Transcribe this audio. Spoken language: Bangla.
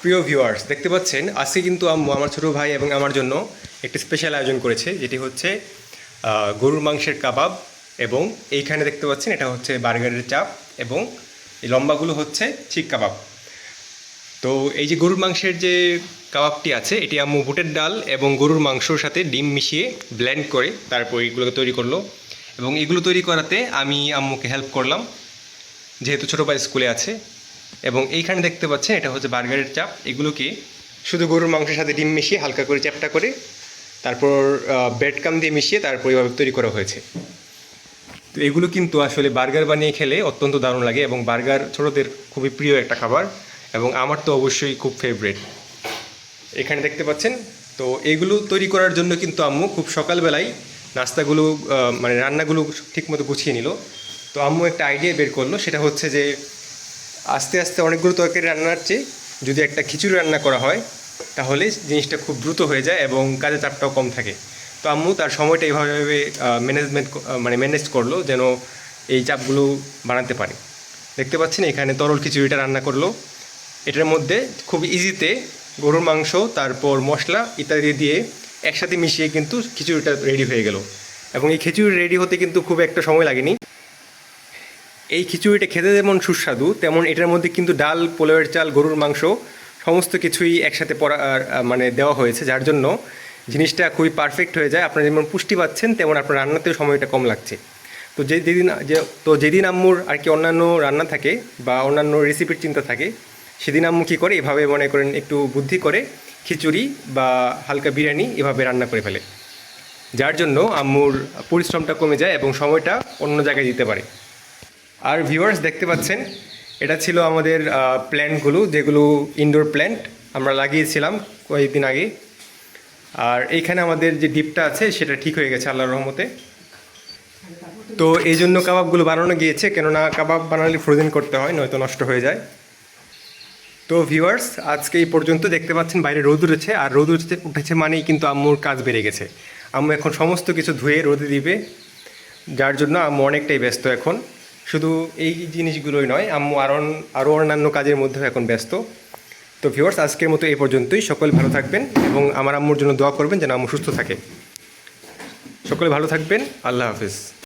প্রিয় ভিউয়ার্স দেখতে পাচ্ছেন, আজকে কিন্তু আম্মু আমার ছোটো ভাই এবং আমার জন্য একটি স্পেশাল আয়োজন করেছে, যেটি হচ্ছে গরুর মাংসের কাবাব এবং এইখানে দেখতে পাচ্ছেন, এটা হচ্ছে বার্গারের চাপ এবং এই লম্বাগুলো হচ্ছে চিক কাবাব। তো এই যে গরুর মাংসের যে কাবাবটি আছে, এটি আম্মু বুটের ডাল এবং গরুর মাংসর সাথে ডিম মিশিয়ে ব্লেন্ড করে তারপর এগুলোকে তৈরি করল এবং এগুলো তৈরি করাতে আমি আম্মুকে হেল্প করলাম, যেহেতু ছোটো ভাই স্কুলে আছে। এবং এইখানে দেখতে পাচ্ছেন, এটা হচ্ছে বার্গারের চাপ। এগুলোকে শুধু গরুর মাংসের সাথে ডিম মিশিয়ে হালকা করে চ্যাপটা করে তারপর ব্রেড কাম দিয়ে মিশিয়ে তারপর এভাবে তৈরি করা হয়েছে। তো এগুলো কিন্তু আসলে বার্গার বানিয়ে খেলে অত্যন্ত দারুণ লাগে এবং বার্গার ছোটোদের খুবই প্রিয় একটা খাবার এবং আমার তো অবশ্যই খুব ফেভারেট এখানে দেখতে পাচ্ছেন, তো এগুলো তৈরি করার জন্য কিন্তু আম্মু খুব সকালবেলায় নাস্তাগুলো মানে রান্নাগুলো ঠিকমতো গুছিয়ে নিল। তো আম্মু একটা আইডিয়া বের করল, সেটা হচ্ছে যে আস্তে আস্তে অনেকগুলো তরকারি রান্নার চেয়ে যদি একটা খিচুড়ি রান্না করা হয়, তাহলে জিনিসটা খুব দ্রুত হয়ে যায় এবং কাজের চাপটাও কম থাকে। তো আম্মু তার সময়টা এইভাবে ম্যানেজমেন্ট মানে ম্যানেজ করল যেন এই চাপগুলো বানাতে পারে। দেখতে পাচ্ছেন এখানে তরল খিচুড়িটা রান্না করল। এটার মধ্যে খুব ইজিতে গরুর মাংস, তারপর মশলা ইত্যাদি দিয়ে একসাথে মিশিয়ে কিন্তু খিচুড়িটা রেডি হয়ে গেল। এবং এই খিচুড়ি রেডি হতে কিন্তু খুব একটা সময় লাগেনি। এই খিচুড়িটা খেতে যেমন সুস্বাদু, তেমন এটার মধ্যে কিন্তু ডাল, পোলাওয়ের চাল, গরুর মাংস সমস্ত কিছুই একসাথে পড়া মানে দেওয়া হয়েছে। যার জন্য জিনিসটা খুবই পারফেক্ট হয়ে যায়। আপনারা যেমন পুষ্টি পাচ্ছেন, তেমন আপনার রান্নাতেও সময়টা কম লাগছে। তো যে, যেদিন, যে, তো যেদিন আম্মুর আর কি অন্যান্য রান্না থাকে বা অন্যান্য রেসিপির চিন্তা থাকে, সেদিন আম্মু কী করে? এভাবে মনে করেন একটু বুদ্ধি করে খিচুড়ি বা হালকা বিরিয়ানি এভাবে রান্না করে ফেলে। যার জন্য আম্মুর পরিশ্রমটা কমে যায় এবং সময়টা অন্য জায়গায় দিতে পারে। আর ভিউয়ার্স দেখতে পাচ্ছেন, এটা ছিল আমাদের প্ল্যান্টগুলো যেগুলো ইনডোর প্ল্যান্ট আমরা লাগিয়েছিলাম কয়েকদিন আগে। আর এইখানে আমাদের যে ডিপটা আছে, সেটা ঠিক হয়ে গেছে আল্লাহর রহমতে। তো এই জন্য কাবাবগুলো বানানো গিয়েছে, কেননা কাবাব বানালে ফ্রোজেন করতে হয়, নয়তো নষ্ট হয়ে যায়। তো ভিউয়ার্স আজকে এই পর্যন্ত দেখতে পাচ্ছেন বাইরে রোদ উঠেছে, আর রোদ উঠেছে উঠেছে মানেই কিন্তু আম্মুর কাজ বেড়ে গেছে। আম্মু এখন সমস্ত কিছু ধুয়ে রোদে দিবে, যার জন্য আম্মু অনেকটাই ব্যস্ত এখন। শুধু এই জিনিসগুলোই নয়, আম্মু আরও আরও অন্যান্য কাজের মধ্যেও এখন ব্যস্ত। তো ভিউয়ার্স আজকের মতো এই পর্যন্তই। সকল ভালো থাকবেন এবং আমার আম্মুর জন্য দোয়া করবেন যেন আম্মু সুস্থ থাকে। সকলে ভালো থাকবেন। আল্লাহ হাফিজ।